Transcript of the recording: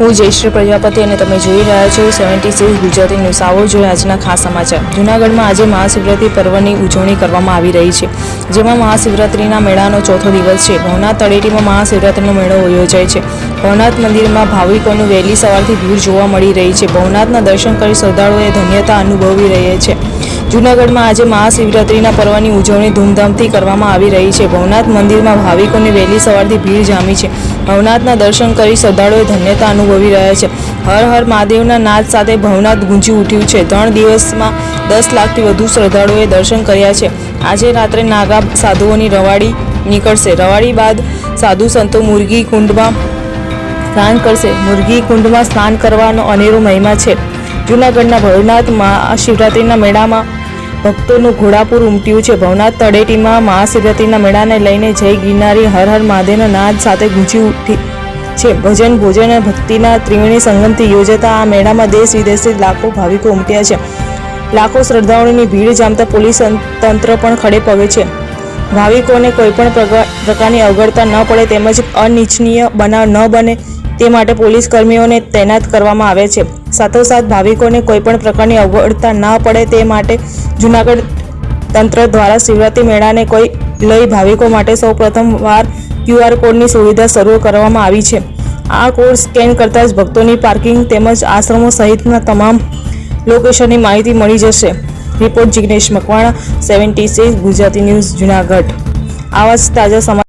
હું જયશ્રી પ્રજાપતિ અને તમે જોઈ રહ્યા છો સેવન્ટી સિક્સ ગુજરાતી ન્યૂઝ. આવો જોઈએ આજના ખાસ સમાચાર. જૂનાગઢમાં આજે મહાશિવરાત્રિ પર્વની ઉજવણી કરવામાં આવી રહી છે, જેમાં મહાશિવરાત્રિના મેળાનો ચોથો દિવસ છે. ભવનાથ તળેટીમાં મહાશિવરાત્રિનો મેળો યોજાય છે. ભવનાથ મંદિરમાં ભાવિકોનું વહેલી સવારથી ભીડ જોવા મળી રહી છે. ભવનાથના દર્શન કરી શ્રદ્ધાળુઓએ ધન્યતા અનુભવી રહ્યા છે. જૂનાગઢમાં આજે મહાશિવરાત્રિના પર્વની ઉજવણી ધૂમધામથી કરવામાં આવી રહી છે. ભવનાથ મંદિરમાં ભાવિકોની વહેલી સવારથી ભીડ જામી છે. ભવનાથના દર્શન કરી શ્રદ્ધાળુઓએ ધન્યતા અનુભવી રહ્યા છે. હર હર મહાદેવના નાદ સાથે ભવનાથ ગુંજી ઉઠ્યું છે. ત્રણ દિવસમાં દસ લાખથી વધુ શ્રદ્ધાળુઓએ દર્શન કર્યા છે. આજે રાત્રે નાગા સાધુઓની રવાડી નીકળશે. રવાડી બાદ સાધુ સંતો મુરગી કુંડમાં સ્નાન કરશે. મુરગી કુંડમાં સ્નાન કરવાનો અનેરો મહિમા છે. જૂનાગઢના ભવનાથ મહાશિવરાત્રિના મેળામાં ભક્તોનું ઘોડાપુર ઉમટ્યું છે. ભવનાથ તળેટીમાં મહાશિવરાત્રિના મેળાને લઈને જય ગિરનારી હર હર મહાદેવનો નાદ સાથે ગૂંજી ઉઠી છે. ભજન, ભોજન અને ભક્તિના ત્રિવેણી સંગમથી યોજાતા આ મેળામાં દેશ વિદેશથી લાખો ભાવિકો ઉમટ્યા છે. લાખો શ્રદ્ધાળુઓની ભીડ જામતા પોલીસ તંત્ર પણ ખડે પગે છે. ભાવિકોને કોઈપણ પ્રકારની અગવડતા ન પડે તેમજ અનિચ્છનીય બનાવ ન બને તે માટે પોલીસ કર્મીઓને તૈનાત કરવામાં આવે છે. સાથોસાથ ભાવિકોને કોઈપણ પ્રકારની અગવડતા ન પડે તે માટે જૂનાગઢ તંત્ર દ્વારા શિવરાત્રિ મેળાને કોઈ લઈ ભાવિકો માટે સૌ વાર ક્યુઆર કોડની સુવિધા શરૂ કરવામાં આવી છે. આ કોડ સ્કેન કરતાં જ ભક્તોની પાર્કિંગ તેમજ આશ્રમો સહિતના તમામ લોકેશનની માહિતી મળી જશે. Report Jignesh Makwana, seventy six, Gujarati news Junagadh. આવા જ તાજા સમાચાર